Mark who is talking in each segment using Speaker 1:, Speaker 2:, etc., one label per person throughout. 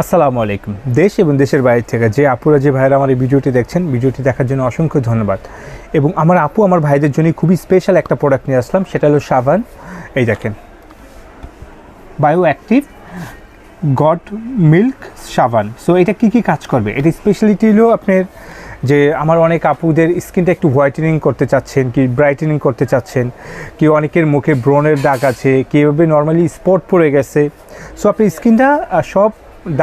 Speaker 1: আসসালামু আলাইকুম। দেশ এবং দেশের বাইরে থেকে যে আপুরা, যে ভাইয়েরা আমার এই ভিডিওটি দেখছেন, ভিডিওটি দেখার জন্য অসংখ্য ধন্যবাদ। এবং আমার আপু, আমার ভাইদের জন্য খুবই স্পেশাল একটা প্রোডাক্ট নিয়ে আসলাম, সেটা হলো সাবান। এই দেখেন। বায়ো অ্যাক্টিভ গড মিল্ক সাবান। সো এটা কি কি কাজ করবে? এটা স্পেশালিটি হলো আপনার যে আমার অনেক আপুদের স্কিনটা একটু হোয়াইটেনিং করতে চাচ্ছেন, কি ব্রাইটেনিং করতে চাচ্ছেন, কি অনেকের মুখে ব্রণের দাগ আছে, কীভাবে নর্মালি স্পট পড়ে গেছে। সো আপনি স্কিনটা সব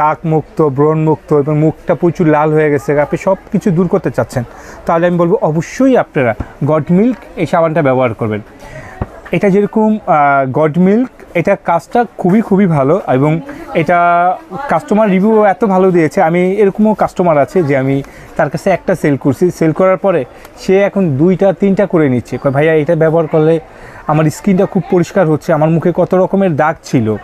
Speaker 1: দাগ মুক্ত ব্রণ মুক্ত এবং মুখটা প্রচুর লাল হয়ে গেছে। আপনি সব কিছু দূর করতে চাচ্ছেন। তাহলে আমি বলব, অবশ্যই আপনারা গড মিল্ক এই সাবানটা ব্যবহার করবেন। এটা যেরকম গড মিল্ক এটা কাজটা খুবই খুবই ভালো এবং এটা কাস্টমার রিভিউ এত ভালো দিয়েছে। আমি এরকমও কাস্টমার আছে যে আমি তার কাছে একটা সেল করছি। সেল করার পরে সে এখন দুইটা, তিনটা করে নিচ্ছে। ভাইয়া, এটা ব্যবহার করলে আমার স্কিনটা খুব পরিষ্কার হচ্ছে। আমার মুখে কত রকমের দাগ ছিল।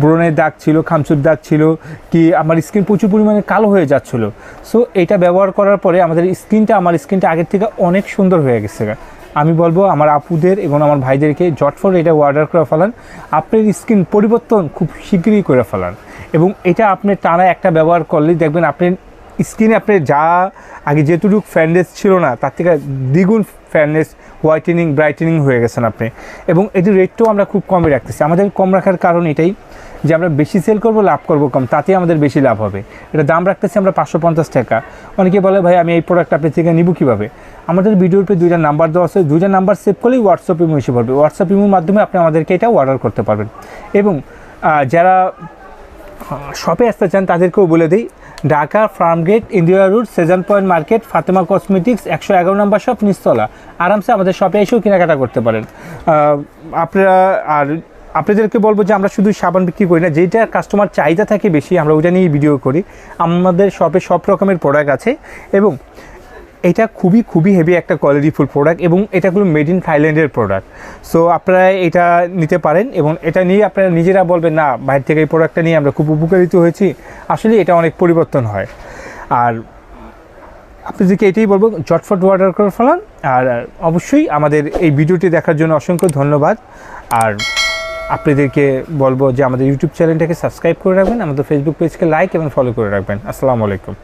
Speaker 1: ব্রণের দাগ ছিল, খামচুর দাগ ছিল, কি আমার স্কিন প্রচুর পরিমাণে কালো হয়ে যাচ্ছিল। সো এটা ব্যবহার করার পরে আমাদের স্কিনটা, আমার স্কিনটা আগের থেকে অনেক সুন্দর হয়ে গেছে। আমি বলব আমার আপুদের এবং আমার ভাইদেরকে জটফট এটা অর্ডার করে ফেলান। আপনার স্কিন পরিবর্তন খুব শীঘ্রই করে ফেলান। এবং এটা আপনি টানা একটা ব্যবহার করলেই দেখবেন আপনি স্কিনে আপনি যা আগে যেটুকু ফ্যাননেস ছিল না, তার থেকে দ্বিগুণ ফ্যাননেস হোয়াইটেনিং ব্রাইটেনিং হয়ে গেছেন আপনি। এবং এটির রেটটাও আমরা খুব কমে রাখতেছি। আমাদের কম রাখার কারণ এটাই যে আমরা বেশি সেল করব, লাভ করব কম তাতে আমাদের বেশি লাভ হবে। এটা দাম রাখতেছি আমরা পাঁচশো পঞ্চাশ টাকা। অনেকে বলে, ভাই, আমি এই প্রোডাক্ট আপনি থেকে নিব কীভাবে? আমাদের ভিডিওর উপরে দুইটা নাম্বার দেওয়া আছে। দুইটা নাম্বার সেভ করলেই হোয়াটসঅ্যাপ ইমো এসে পড়বে। হোয়াটসঅ্যাপ ইমোর মাধ্যমে আপনি আমাদেরকে এটা অর্ডার করতে পারবেন। এবং যারা শপে আসতে চান, তাদেরকেও বলে দিই, Dhaka Farmgate India road Sezan point market Fatema cosmetics একশো এগারো নম্বর শপ নিচতলা। আরামসে আমাদের শপে এসেও কেনাকাটা করতে পারেন। আপনারা, আর আপনাদেরকে বলব যে আমরা শুধু সাবান বিক্রি করি না যেটা কাস্টমার চাহিদা থাকে বেশি, আমরা ওইটা নিয়েই ভিডিও করি। আমাদের শপে সব রকমের প্রোডাক্ট আছে এবং এটা খুবই খুবই হেভি একটা কোয়ালিটিফুল প্রোডাক্ট এবং এটাগুলো মেড ইন থাইল্যান্ডের প্রোডাক্ট সো আপনারা এটা নিতে পারেন এবং এটা নিয়ে আপনারা নিজেরা বলবেন, না, বাইরে থেকে এই প্রোডাক্টটা নিয়ে আমরা খুব উপকারিত হয়েছি। আসলে এটা অনেক পরিবর্তন হয়। আর আপনাদেরকে এটাই বলব চটফট অর্ডার করে ফেলান। আর অবশ্যই আমাদের এই ভিডিওটি দেখার জন্য অসংখ্য ধন্যবাদ। আর আপনাদেরকে বলব যে আমাদের ইউটিউব চ্যানেলটাকে সাবস্ক্রাইব করে রাখবেন, আমাদের ফেসবুক পেজকে লাইক এবং ফলো করে রাখবেন। আসসালামু আলাইকুম।